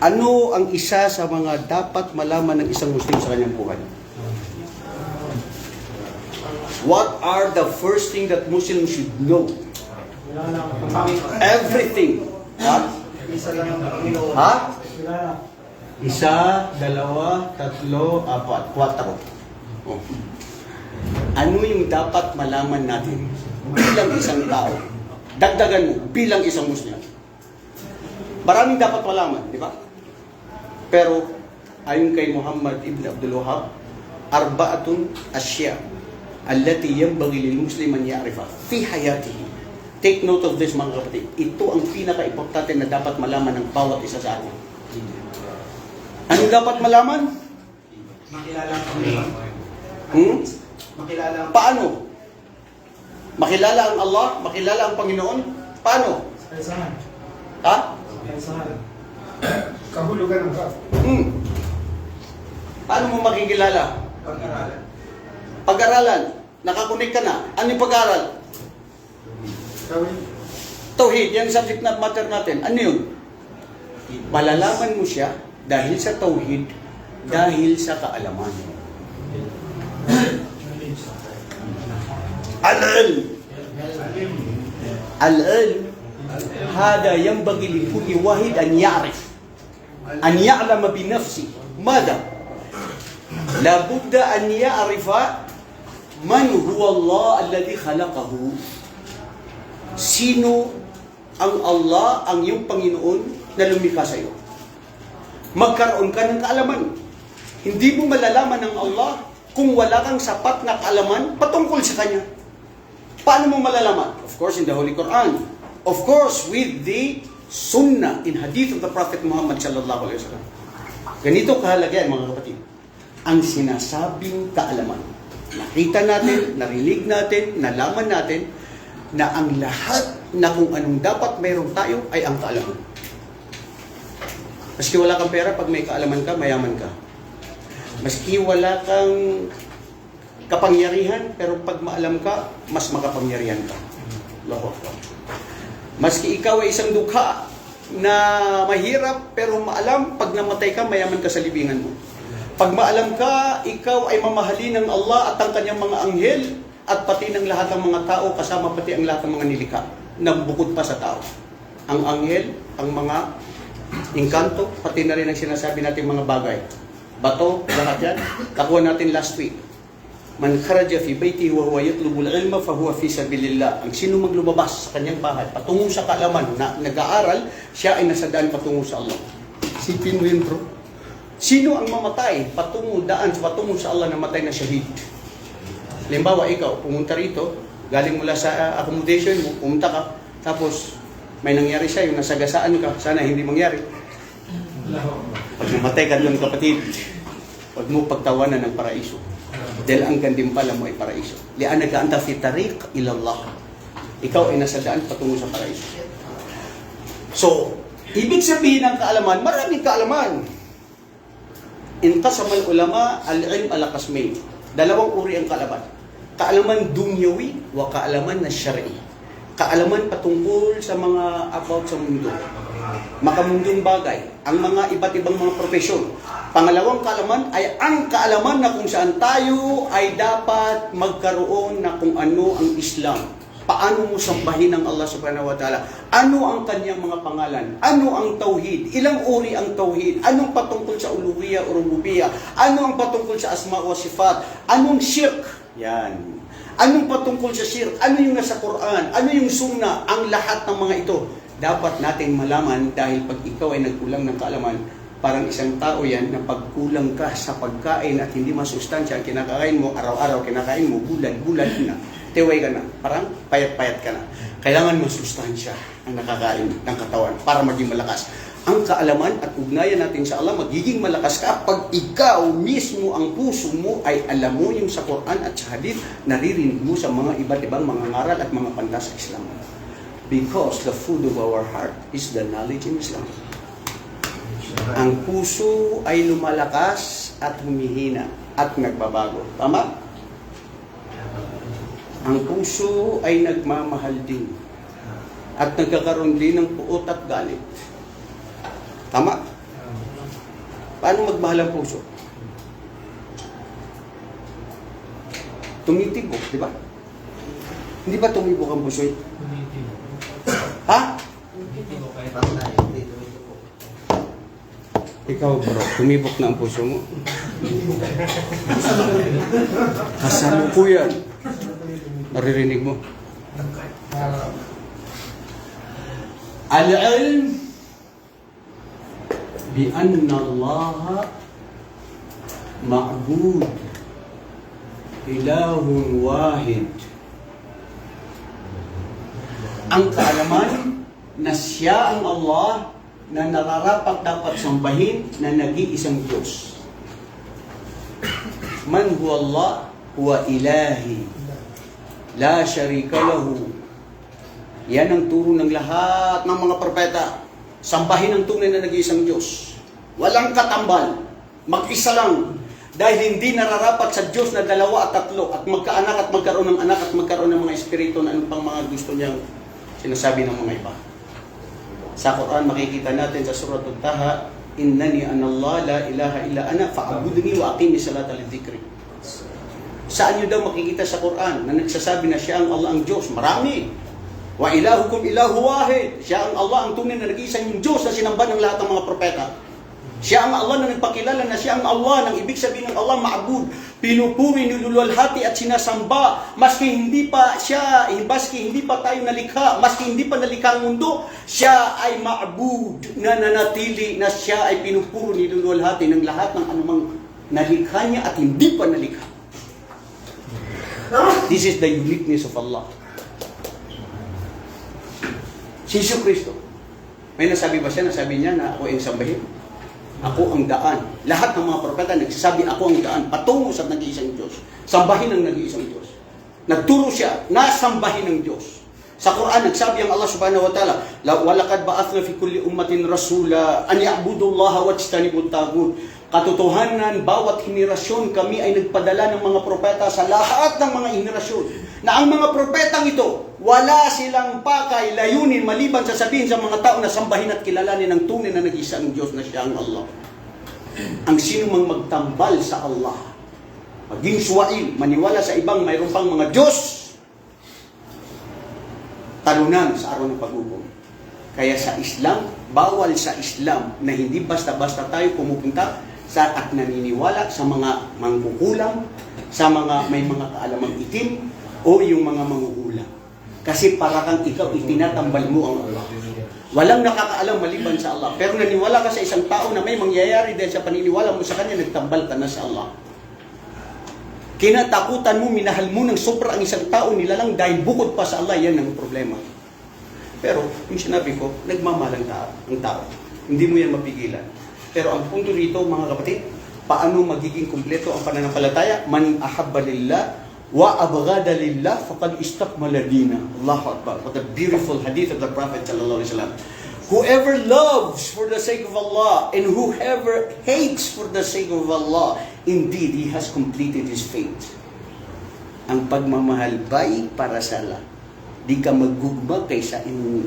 Ano ang isa sa mga dapat malaman ng isang Muslim sa kanyang buhay? What are the first thing that Muslim should know? Everything. Ha? Isa lang ang Panginoon. Ha? Isa, dalawa, tatlo, apat, kwatro. Oh. Ano yung dapat malaman natin bilang isang tao? Dagdagan mo, bilang isang Muslim. Maraming dapat malaman, di ba? Pero, ayon kay Muhammad ibn Abdul Wahab, arba'atun asya allati yanbaghi lil muslim an ya'rifa fi hayatihi. Take note of this mga kapatid. Ito ang pinaka-importante na dapat malaman ng bawat isa sa atin. Ano dapat malaman? Makilala ang Panginoon. Hmm? Makilala ang Paano? Makilala ang Allah? Makilala ang Panginoon? Paano? Kaisahan. Ha? Kaisahan. Kahulugan ng rap. Hmm. Paano mo makikilala? Pag-aralan. Pag-aralan. Nakakunik ka na. Ano yung pag-aral? Tawhid. Tawhid. Yan subject na matter natin. Ano yun? Malalaman mo siya dahil sa tawhid, dahil sa kaalaman. Al-ilm. Al-ilm. Hada yang bagi lipuni wahid an ya'rif. أن يعلم بنفسه ماذا؟ لابد أن يعرف من هو الله الذي خلقه Sino ang Allah, ang iyong Panginoon na lumikha sa iyo? Magkaroon ka ng kaalaman. Hindi mo malalaman ng Allah kung wala kang sapat na kaalaman patungkol sa Kanya. Paano mo malalaman? Of course, in the Holy Quran. Of course, with the Sunnah in Hadith of the Prophet Muhammad sallallahu alaihi wasallam. Ganito kahalaga yan, mga kapatid. Ang sinasabing kaalaman. Nakita natin, narinig natin, nalaman natin na ang lahat na kung anong dapat mayroon tayo ay ang kaalaman. Maski wala kang pera, pag may kaalaman ka, mayaman ka. Maski wala kang kapangyarihan, pero pag maalam ka, mas makapangyarihan ka. Allahu Akbar. Maski ikaw ay isang dukha na mahirap, pero maalam, pag namatay ka, mayaman ka sa libingan mo. Pag maalam ka, ikaw ay mamahalin ng Allah at ang kanyang mga anghel at pati ng lahat ng mga tao, kasama pati ang lahat ng mga nilikha, na bukod pa sa tao. Ang anghel, ang mga inkanto, pati na rin ang sinasabi natin mga bagay. Bato, lahat yan. Kakuha natin last week. Man kharaja fi baiti wa huwa yatlubu al-ilma fa huwa fi sabilillah. Ang sino maglumabas sa kanyang bahay patungo sa kaalaman na nag-aaral, siya ay nasa daan patungo sa Allah. Sipin mo yun, bro. Sino ang mamatay patungo daan patungo sa Allah na matay na shahid? Halimbawa, ikaw, pumunta rito, galing mula sa uh, accommodation mo, pumunta ka, tapos may nangyari sa'yo, nasagasaan ka, sana hindi mangyari. Pag namatay ka doon, kapatid, huwag mo pagtawanan ng paraiso. Dahil ang gandimpala mo ay paraiso. Lian nag-aanta fi tariq ilallah. Ikaw ay nasa daan patungo sa paraiso. So, ibig sabihin ng kaalaman, maraming kaalaman. Inqasama ulama al-ilm ala qasmayn. Dalawang uri ang kaalaman. Kaalaman dunyawi wa kaalaman na syar'i. Kaalaman patungkol sa mga about sa mundo. Makamundong bagay, ang mga iba't ibang mga profesyon. Pangalawang kaalaman ay ang kaalaman na kung saan tayo ay dapat magkaroon na kung ano ang Islam. Paano mo sambahin ang Allah subhanahu wa ta'ala? Ano ang kanyang mga pangalan? Ano ang tauhid? Ilang uri ang tauhid? Anong patungkol sa uluhiyya o rububiyya? Ano ang patungkol sa asma wa sifat? Anong shirk? Yan. Anong patungkol sa shirk? Ano yung nasa Quran? Ano yung sunnah? Ang lahat ng mga ito dapat nating malaman dahil pag ikaw ay nagkulang ng kaalaman, parang isang tao yan na pagkulang ka sa pagkain at hindi masustansya ang kinakain mo, araw-araw kinakain mo, bulan-bulan na, tiway ka na, parang payat-payat ka na. Kailangan masustansya ang nakakain ng katawan para maging malakas. Ang kaalaman at ugnayan natin sa Allah, magiging malakas ka pag ikaw mismo, ang puso mo ay alam mo yung sa Quran at sa Hadith, naririnig mo sa mga iba't ibang mga ngaral at mga pantas sa Islam. Because the food of our heart is the knowledge in Islam. Ang puso ay lumalakas at humihina at nagbabago. Tama? Ang puso ay nagmamahal din at nagkakaroon din ng puot at galit. Tama? Paano magmahal ang puso? Tumitibok, di ba? Hindi ba tumibok ang puso? Ha? Ikaw bro, tumibok na ang puso mo. Kasama ko yan. Naririnig mo? Al-ilm بأن الله معبود إله واحد ang kaalaman na siya ang Allah na nararapat dapat sambahin na nag-iisang Diyos. Man huwa Allah huwa ilahi. La sharika lahu. Yan ang turo ng lahat ng mga propeta. Sambahin ang tunay na nag-iisang Diyos. Walang katambal. Mag-isa lang. Dahil hindi nararapat sa Diyos na dalawa at tatlo at magkaanak at magkaroon ng anak at magkaroon ng mga espiritu na anong pang mga gusto niyang sinasabi ng mga iba. Sa Quran makikita natin sa Surah Taha, Innani anallah la ilaha illa ana fa'budni wa aqimi salata lidhikri. Saan niyo daw makikita sa Quran na nagsasabi na siya ang Allah ang Diyos? Marami. Wa ilahukum ilahu wahid. Siya ang Allah ang tunay na nag-iisang yung Diyos na sinamba ng lahat ng mga propeta. Siya ang Allah na nagpakilala na siya ang Allah nang ibig sabihin ng Allah maabud. Pinupuri, niluluwalhati at sinasamba. Maski hindi pa siya, maski hindi pa tayo nalikha, maski hindi pa nalikha ang mundo, siya ay maabud na nanatili na siya ay pinupuri, niluluwalhati ng lahat ng anumang nalikha niya at hindi pa nalikha. This is the uniqueness of Allah. Si Yesu Kristo. May nasabi ba siya? Nasabi niya na ako ang sambahin. Ako ang daan. Lahat ng mga propeta nagsasabi ako ang daan patungo sa nag-iisang Diyos. Sambahin ang nag-iisang Diyos. Nagturo siya na sambahin ng Diyos. Sa Quran, nagsabi ang Allah subhanahu wa ta'ala, "La- walakad ba'athna fi kulli ummatin rasula an ya'budu Allah wa tajtanibu tagut. Katotohanan, bawat henerasyon kami ay nagpadala ng mga propeta sa lahat ng mga henerasyon. Na ang mga propetang ito, wala silang pakay, layunin, maliban sa sabihin sa mga tao na sambahin at kilalanin ang tunay na nag-isang Diyos na siya ang Allah. Ang sino mang magtambal sa Allah, maging suwail, maniwala sa ibang mayroon pang mga Diyos, talunan sa araw ng paghukom. Kaya sa Islam, bawal sa Islam na hindi basta-basta tayo pumupunta sa at naniniwala sa mga mangkukulam, sa mga may mga kaalamang itim, o yung mga mangukulam. Kasi para kang ikaw, itinatambal mo ang Allah. Walang nakakaalam maliban sa Allah. Pero naniwala ka sa isang tao na may mangyayari dahil sa paniniwala mo sa kanya, nagtambal ka na sa Allah. Kinatakutan mo, minahal mo ng sobra ang isang tao nilalang dahil bukod pa sa Allah, yan ang problema. Pero, yung sinabi ko, nagmamahal ang tao. Ang tao. Hindi mo yan mapigilan. Pero ang punto rito, mga kapatid, paano magiging kumpleto ang pananampalataya? Man ahabba lillah wa abghada lillah faqad istakmala dina. Allahu Akbar. What a beautiful hadith of the Prophet sallallahu alaihi wasallam. Whoever loves for the sake of Allah and whoever hates for the sake of Allah, indeed he has completed his faith. Ang pagmamahal ba'y para sa Allah. Di ka maggugma kaysa imong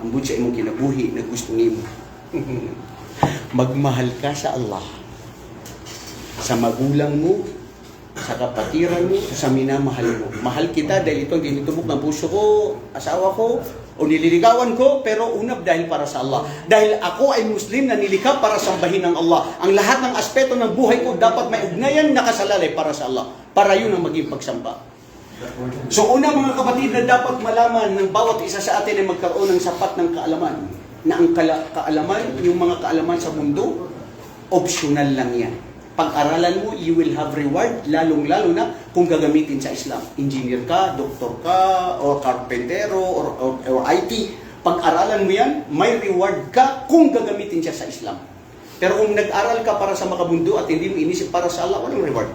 ambot sa imong kinabuhi na gusto nimo. Magmahal ka sa Allah. Sa magulang mo, sa kapatiran mo, sa minamahal mo. Mahal kita dahil ito ang tinutubok ng puso ko, asawa ko, o nililigawan ko, pero unab dahil para sa Allah. Dahil ako ay Muslim na nilikha para sambahin ng Allah. Ang lahat ng aspeto ng buhay ko dapat may ugnayan nakasalalay para sa Allah. Para yun ang maging pagsamba. So una mga kapatid na dapat malaman ng bawat isa sa atin ay magkaroon ng sapat ng kaalaman. Na ang kaalaman, yung mga kaalaman sa mundo, optional lang yan. Pag-aralan mo, you will have reward, lalong-lalo na kung gagamitin sa Islam. Engineer ka, doktor ka, or carpentero, or, or, or IT. Pag-aralan mo yan, may reward ka kung gagamitin siya sa Islam. Pero kung nag-aral ka para sa makabundo at hindi mo inisip para sa Allah, walang reward.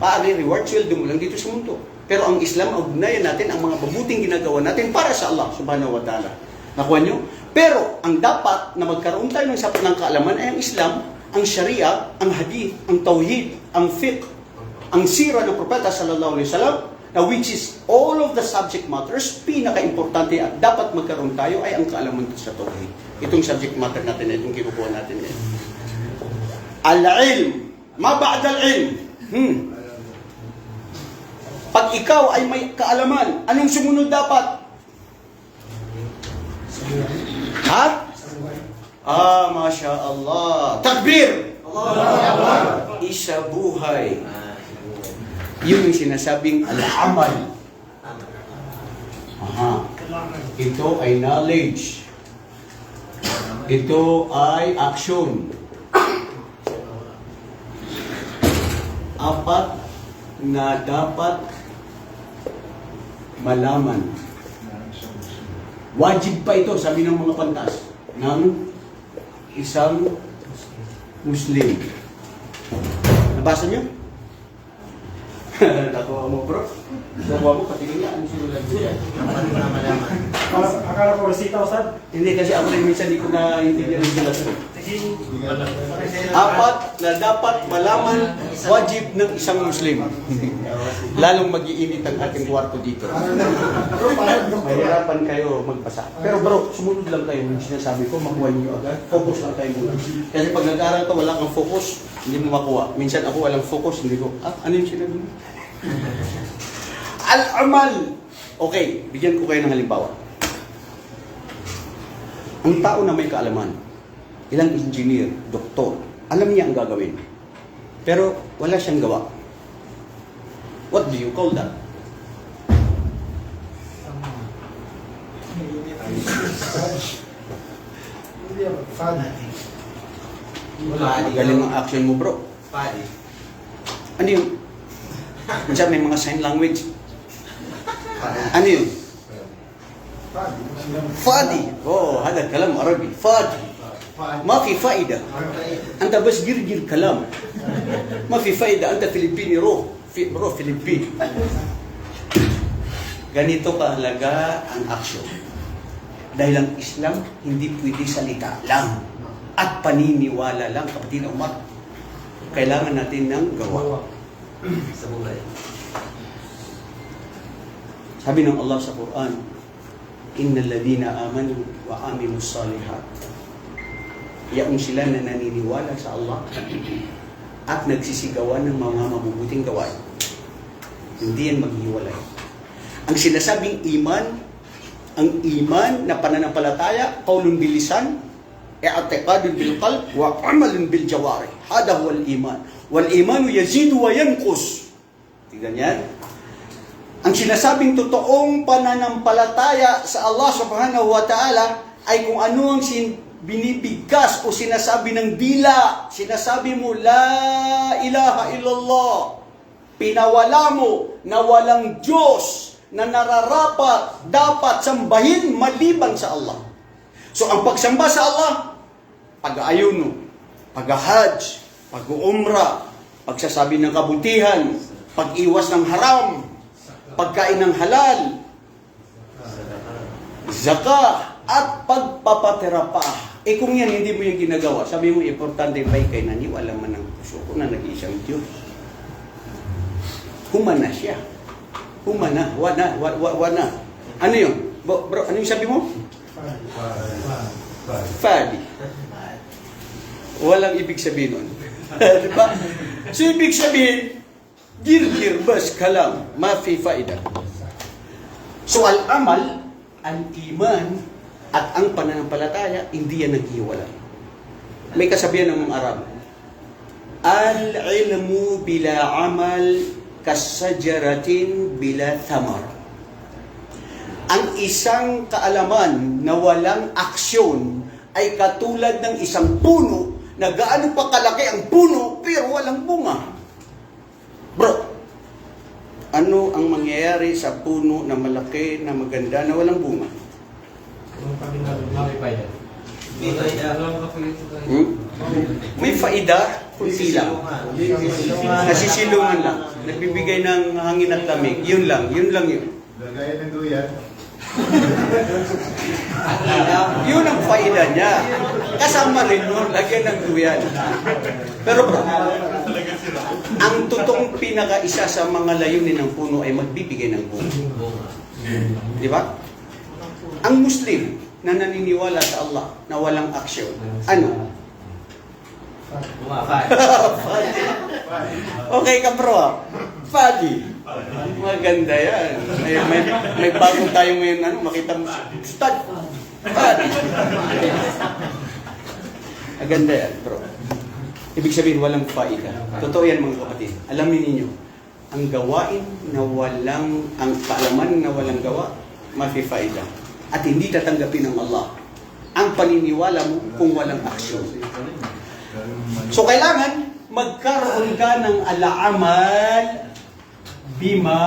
Paari reward, sweldo mo lang dito sa mundo. Pero ang Islam, ugnayan natin ang mga mabuting ginagawa natin para sa Allah subhanahu wa ta'ala. Nakuha nyo? Pero ang dapat na magkaroon tayo ng sapat ng kaalaman ay ang Islam, ang Sharia, ang Hadith, ang Tawhid, ang Fiqh, ang Sira ng Propeta sallallahu alaihi wasallam, na which is all of the subject matters, pinaka-importante at dapat magkaroon tayo ay ang kaalaman sa Tawhid. Itong subject matter natin, itong kinukuha natin ngayon. Al-ilm. Ma ba'da al-ilm. Hmm. Pag ikaw ay may kaalaman, anong sumunod dapat? Ha? Ah, Masya Allah. Takbir! Isa buhay. Yun yung sinasabing al-amal. Aha. Ito ay knowledge. Ito ay action. Apat na dapat malaman. Wajib pa ito, sabi ng mga pantas, ng isang Muslim. Nabasa niyo? Nakuha mo bro. Nakuha mo, patingin niya, ano sinulat mo yan? Akala, akala ko resita, Ustad. Hindi kasi ako rin minsan di ko na hindi niya sinulat mo. Apat na dapat malaman wajib ng isang Muslim. Lalong mag-iinit ang ating kwarto dito. Mahirapan kayo magbasa. Pero bro, sumunod lang kayo yung sinasabi ko, makuha niyo agad. Focus lang kayo muna. Kasi pag nag-aaral ka, wala kang focus, hindi mo makuha. Minsan ako walang focus, hindi ko, ah, ano yung sinabi mo? Al-amal! Okay, bigyan ko kayo ng halimbawa. Ang tao na may kaalaman, ilang engineer, doktor, alam niya ang gagawin. Pero wala siyang gawa. What do you call that? Magaling ang action mo bro. Pali. Ano yun? Diyan may mga sign language. Ano yun? Fadi. Oh, hada kalam Arabi. Fadi. ما في فائدة. أنت بس جرجر كلام. ما في فائدة. أنت فilippini روح. في روح فilippini. Ganito kahalaga ang aksyon. Dahil ang Islam, hindi pwede salita lang at paniniwala lang, kapatid na umat. Kailangan natin ng gawa. Sa buhay. Sabi ng Allah sa Quran, Inna alladhina amanu wa aminu salihat. Yaong sila na naniniwala sa Allah at nagsisigawan ng mga mabubuting gawain. Hindi yan maghiwalay. Ang sinasabing iman, ang iman na pananampalataya, qaulun bil lisan, i'tiqadun bil qalb, wa amalun bil jawari. Hada huwa iman. Wal imanu yazidu wa yanqus. Tingnan yan. Ang sinasabing totoong pananampalataya sa Allah subhanahu wa ta'ala ay kung ano ang sin binibigkas o sinasabi ng dila. Sinasabi mo, La ilaha illallah. Pinawala mo na walang Diyos na nararapat dapat sambahin maliban sa Allah. So ang pagsamba sa Allah, pag-aayuno, pag-hajj, pag-umra, pagsasabi ng kabutihan, pag-iwas ng haram, pagkain ng halal, zaka, at pagpapaterapa. Eh kung yan hindi mo yung ginagawa, sabi mo importante ba kay naniwala man ng puso ko na nag-iisang Diyos. Humana siya. Humana, wana, wa, wa, wana. Ano yun? Bro, bro, ano yung sabi mo? Fadi. Walang ibig sabihin nun. diba? So ibig sabihin, Girgir bas kalam, mafi faida. So al-amal, al-iman, at ang pananampalataya, hindi yan naghiwalay. May kasabihan ng mga Arab. Al-ilmu bila amal kasajaratin bila thamar. Ang isang kaalaman na walang aksyon ay katulad ng isang puno na gaano pa kalaki ang puno pero walang bunga. Bro, ano ang mangyayari sa puno na malaki, na maganda, na walang bunga? Hmm? May faida, kunti lang. Nasisilungan lang. Nagbibigay ng hangin at lamig. Yun lang, yun lang yun. Lagay ng duyan. Yun ang faida niya. Kasama rin nun, lagyan ng duyan. Pero bro, ang totoong pinaka-isa sa mga layunin ng puno ay magbibigay ng bunga. Di ba? Ang Muslim na naniniwala sa Allah na walang aksyon, ano? Fadi. Okay ka bro. ah. Fadi. Maganda yan. May, may, may bagong tayo ngayon, ano, makita mo. Stud. Fadi. Maganda yan, bro. Ibig sabihin, walang faida. Totoo yan, mga kapatid. Alamin ninyo, ang gawain na walang, ang kaalaman na walang gawa, mafi-faida. At hindi tatanggapin ng Allah ang paniniwala mo kung walang aksyon. So kailangan magkaroon ka ng alaamal bima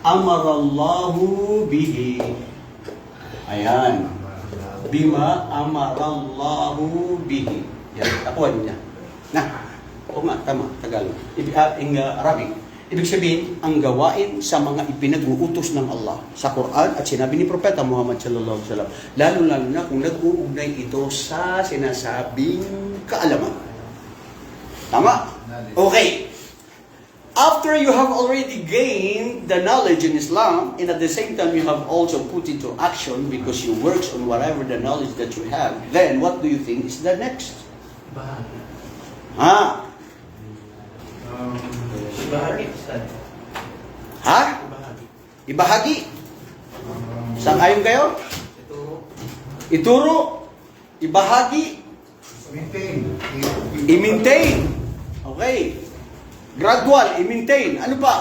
amarallahu bihi. Ayan. Bima amarallahu bihi. Yan, tapuan niya. Na, oo nga, tama, Tagalog. Ibig, uh, in uh, Arabic. Ibig sabihin, ang gawain sa mga ipinag-uutos ng Allah sa Quran at sinabi ni Propeta Muhammad sallallahu alaihi wasallam, lalo-lalo na kung nag-uugnay ito sa sinasabing kaalaman. Tama? Okay. After you have already gained the knowledge in Islam, and at the same time you have also put into action because you works on whatever the knowledge that you have, then what do you think is the next? Ha? Um, Ha? Ibahagi. Saan ayon kayo? Ituro. Ibahagi. maintain. I-maintain. Okay. Gradual, i-maintain. Ano pa?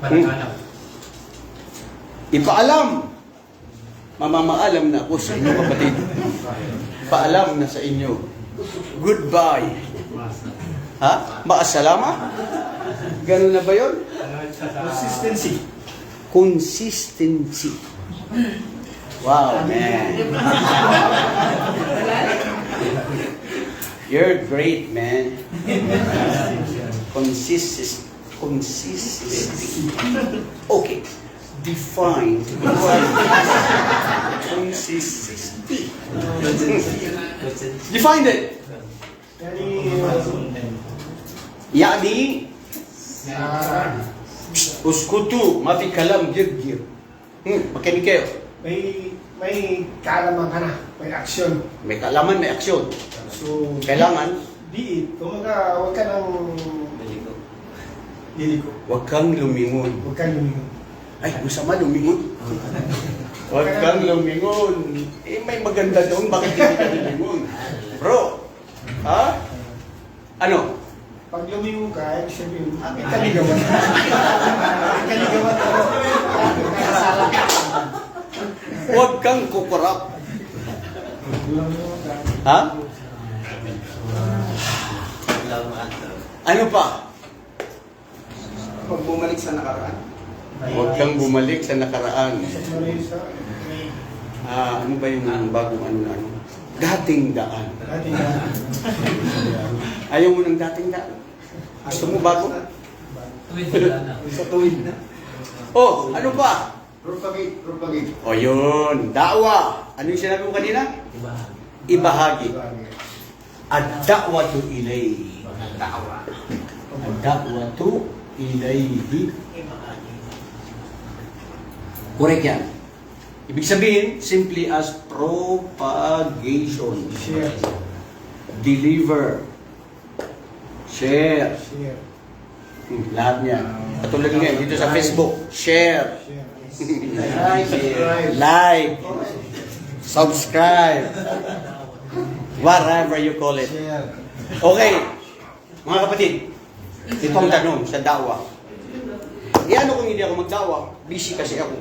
Panagalang. Ipaalam. Mamamaalam na ako sa inyo, kapatid. Paalam na sa inyo. Goodbye. Ha? Maasalama? Ganun na ba yun? Consistency. Consistency. Wow, man. You're great, man. Consist consistency. Okay. Define. Consistency. Define it. Yani, Ah, uskutu, mafi kalam gir-gir. Hmm, makinig kayo. may may kaalaman ka na, may action. May kalaman, may aksyon. So, Kailangan, di it. Kumaga, huwag ka nang diliko. huwag kang lumingon. Huwag kang lumingon. Ay, masama lumingon. Huwag kang lumingon. Eh, may maganda doon. Bakit hindi ka lumingon? Bro, ha? Ano? Pag lumingon ka, ibig sabihin, aking kaligawan. Aking kaligawan ka. Nakasala ka. Huwag kang kukurap. Ha? Ano pa? Pag bumalik sa nakaraan. Huwag kang bumalik sa nakaraan. Ah, ano ba yung bagong ano na ano? Dating daan. dati na. Ayaw mo ng dating daan. Gusto mo bago? Tuwid na. Sa tuwid na. Oh, ano pa? Propagate, propagate. O yun, dawa. Ano yung sinabi mo kanina? Diba? Ibahagi. Ad-da'watu ilayhi. Da'wa. Ad-da'watu ilayhi. Correct yan. Ibig sabihin, simply as propagation. Share. Deliver. Share. Share. Hmm, lahat niyan. Katulad ngayon, dito sa Facebook. Share. Share. Subscribe. Like. Subscribe. Whatever you call it. Share. Okay, mga kapatid, ito ang tanong sa dawa. E ano kung hindi ako magdawa? Busy kasi ako.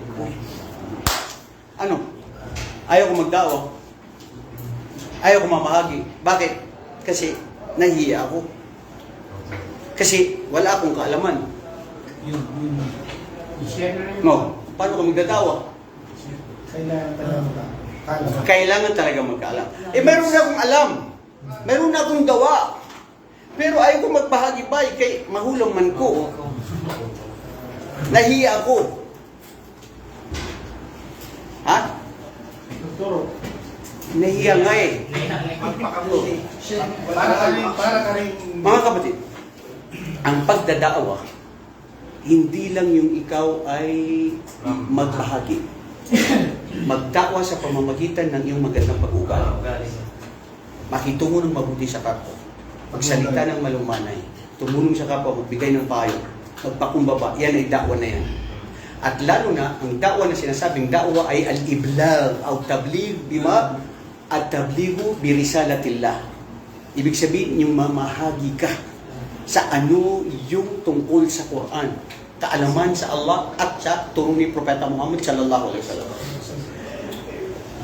Ano? Ayaw ko magdawa. Ayaw ko mamahagi. Bakit? Kasi nahiya ako. Kasi wala akong kaalaman. Yun, yun. I-share na rin. No, paano ko magdadawa? Kailangan talaga ka. Kaalaman. Kailangan talaga magkaalam. Eh, meron na akong alam. Meron na akong gawa. Pero ayaw ko magbahagi pa eh, kay mahulang man ko. Nahiya ako. Ha? Turo. Nahiya nga eh. Magpakabuti. Para ka rin, para ka rin. Mga kapatid, ang pagdadaawa, hindi lang yung ikaw ay magbahagi. Magdakwa sa pamamagitan ng iyong magandang pag-uugali. Makitungo ng mabuti sa kapwa. Magsalita ng malumanay. Tumulong sa kapwa, magbigay ng payo. Magpakumbaba. Yan ay dakwa na yan. At lalo na, ang dakwa na sinasabing dakwa ay al-iblag o tablig, di ba? At tabligu birisalatillah. Ibig sabihin, yung mamahagi ka sa ano yung tungkol sa Quran. Kaalaman sa Allah at sa turo ni Propeta Muhammad sallallahu alaihi wasallam.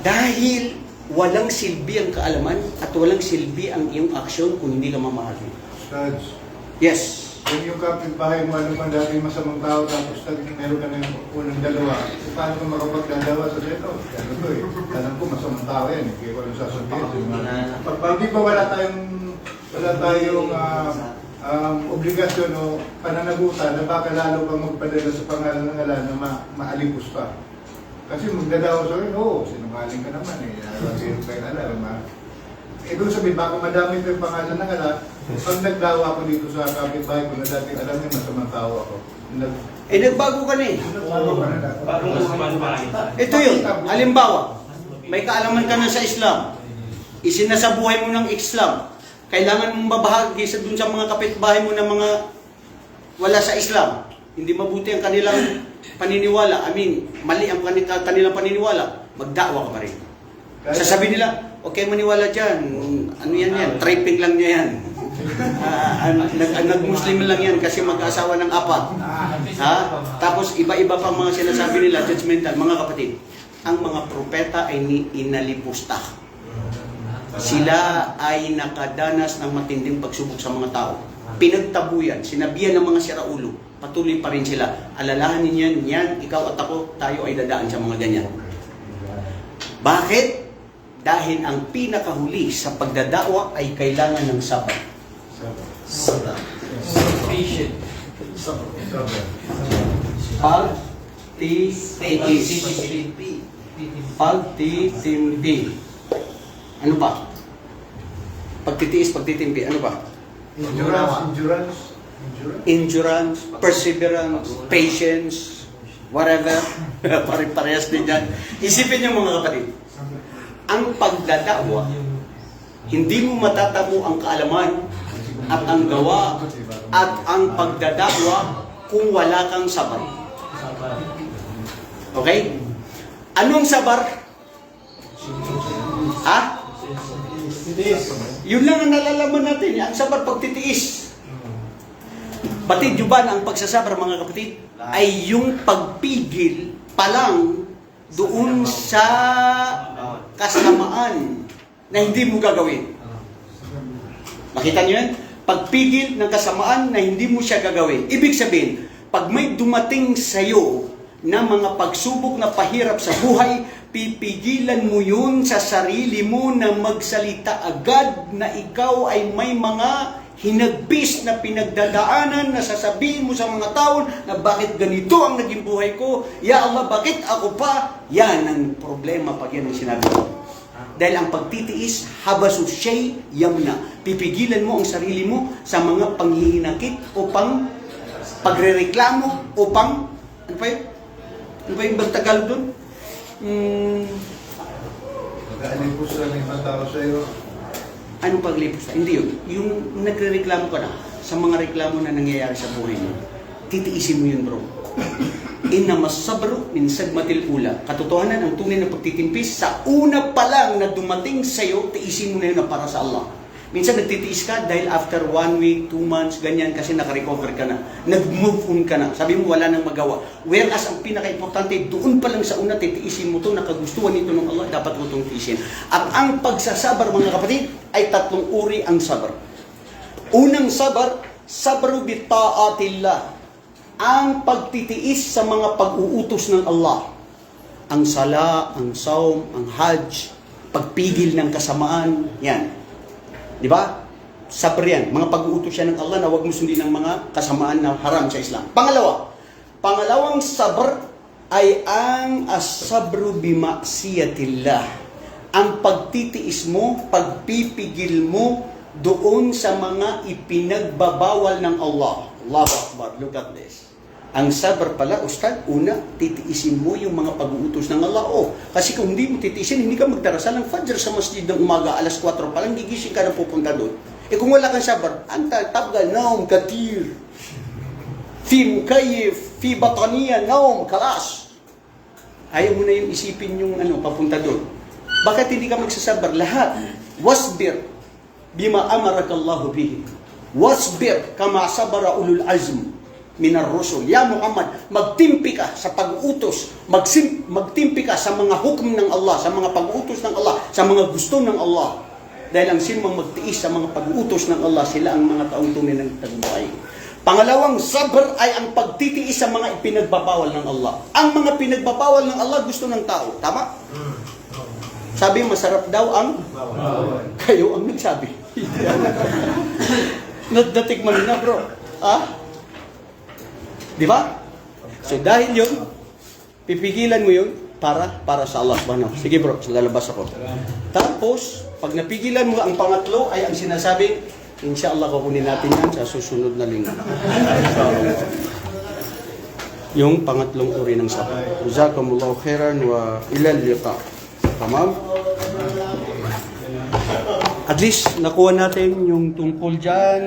Dahil walang silbi ang kaalaman at walang silbi ang iyong aksyon kung hindi ka mamahagi. Yes. Kung yung kapitbahay mo, ano man dati masamang tao, tapos meron ka na yung unang dalawa, eh, paano ka makapagdalawa sa dito? Ano to eh, alam ko masamang tao yan, eh, kaya walang sasabihin. Ba? Pag di ba wala tayong, wala tayong ah, um, obligasyon o pananagutan na baka lalo pang magpadala sa pangalan ng ala na ma maalipos pa. Kasi magdadawa sa akin, oo, sinungaling ka naman eh. Sabihin ko kayo ala, ma Ibig sabihin, baka madami pa yung pangalan ng ala, pag nagdawa ako dito sa kapitbahay ko na dati alam niya masamang tao ako. Nag Eh, nagbago ka na eh. nagdawa ka na dapat. Ito yun. Halimbawa, may kaalaman ka na sa Islam. Isinasabuhay mo ng Islam. Kailangan mong babahagi sa dun sa mga kapitbahay mo na mga wala sa Islam. Hindi mabuti ang kanilang paniniwala. I mean, mali ang kani- kanilang paniniwala. Magdakwa ka pa rin. Sasabihin nila, okay maniwala dyan. Ano yan yan? Tripping lang niya yan. Ah, an- nag, nag-Muslim lang yan kasi mag-asawa ng apat. Ha? Tapos iba-iba pang mga sinasabi nila, judgmental. Mga kapatid, ang mga propeta ay ni inalipusta. Sila ay nakadanas ng matinding pagsubok sa mga tao. Pinagtabuyan, sinabihan ng mga siraulo, patuloy pa rin sila. Alalahanin yan, yan, ikaw at ako, tayo ay dadaan sa mga ganyan. Bakit? Dahil ang pinakahuli sa pagdadawa ay kailangan ng sabat. Patient. Pagtitiis. Pagtitimpi. Ano pa? Pagtitiis, pagtitimpi. Ano pa? Endurance, endurance, endurance. Endurance, perseverance, patience, whatever. Pare-parehas din yan. Isipin niyo mga kapatid. Ang pagdadawa, hindi mo matatamo ang kaalaman at ang gawa at ang pagdadawa kung wala kang sabar. Okay? Anong sabar? Ha? Yun lang ang nalalaman natin. Ang sabar pagtitiis. Batid yuban ang pagsasabar mga kapatid ay yung pagpigil pa lang doon sa kasamaan na hindi mo gagawin. Makita niyo yan? Pagpigil ng kasamaan na hindi mo siya gagawin. Ibig sabihin, pag may dumating sa'yo na mga pagsubok na pahirap sa buhay, pipigilan mo yun sa sarili mo na magsalita agad na ikaw ay may mga hinagpis na pinagdadaanan na sasabihin mo sa mga tao na bakit ganito ang naging buhay ko? Ya Allah, bakit ako pa? Yan ang problema pag yan ang sinabi ko. Dahil ang pagtitiis, habasu shay yamna. Pipigilan mo ang sarili mo sa mga panghihinakit o pang pagrereklamo o pang, ano pa yun? Ano ba yung Tagalog doon? Hmm, Nag-alipos lang yung mga tao sa'yo. Anong paglipos? Hindi yun. Yung nagre-reklamo ka na sa mga reklamo na nangyayari sa buhay mo, titiisin mo yun bro. Innamas sabru min sagmatil ula. Katotohanan, ang tunay na pagtitimpis, sa una pa lang na dumating sa'yo, tiisin mo na yun na para sa Allah. Minsan nagtitiis ka dahil after one week, two months, ganyan, kasi nakarecover ka na. Nag-move on ka na. Sabi mo, wala nang magawa. Whereas ang pinaka-importante, doon pa lang sa una, titiisin mo to nakagustuhan nito ng Allah, dapat mo itong tiisin. At ang pagsasabar, mga kapatid, ay tatlong uri ang sabar. Unang sabar, sabru bitaatillah. Ang pagtitiis sa mga pag-uutos ng Allah. Ang sala, ang saum, ang hajj, pagpigil ng kasamaan, yan. Di ba? Sabr yan. Mga pag-uutos yan ng Allah na huwag mo sundin ng mga kasamaan na haram sa Islam. Pangalawa, pangalawang sabr ay ang asabru bimaksiyatillah. Ang pagtitiis mo, pagpipigil mo doon sa mga ipinagbabawal ng Allah. Allahu Akbar. Look at this. Ang sabar pala, Ustad, una, titiisin mo yung mga pag-uutos ng Allah. Oh, kasi kung hindi mo titiisin, hindi ka magdarasal ng Fajr sa masjid ng umaga, alas 4 pa lang, gigising ka na pupunta doon. Eh kung wala kang sabar, anta, tabgal, naum, katir. Fi mukayif, fi bataniya, naum, kalas. Ayaw mo na yung isipin yung ano, papunta doon. Bakit hindi ka magsasabar? Lahat. Wasbir bima amarakallahu bihi. Wasbir kama sabara ulul azm minar rusul. Ya Muhammad, magtimpi ka sa pag-utos, magsim, magtimpi ka sa mga hukom ng Allah, sa mga pag-utos ng Allah, sa mga gusto ng Allah. Dahil ang sinumang magtiis sa mga pag-utos ng Allah, sila ang mga taong tunay ng tagumpay. Pangalawang sabr ay ang pagtitiis sa mga ipinagbabawal ng Allah. Ang mga pinagbabawal ng Allah gusto ng tao. Tama? Sabi masarap daw ang kayo ang nagsabi. Nadatikman na bro. Ah? Di ba? So dahil yun, pipigilan mo yun para para sa Allah subhanahu. Sige bro, lalabas ako. Tapos, pag napigilan mo ang pangatlo ay ang sinasabing, inshallah kukunin natin yan sa susunod na linggo. yung pangatlong uri ng sabar. Jazakumullahu khairan wa ilal liqa. Tamam? At least nakuha natin yung tungkol dyan.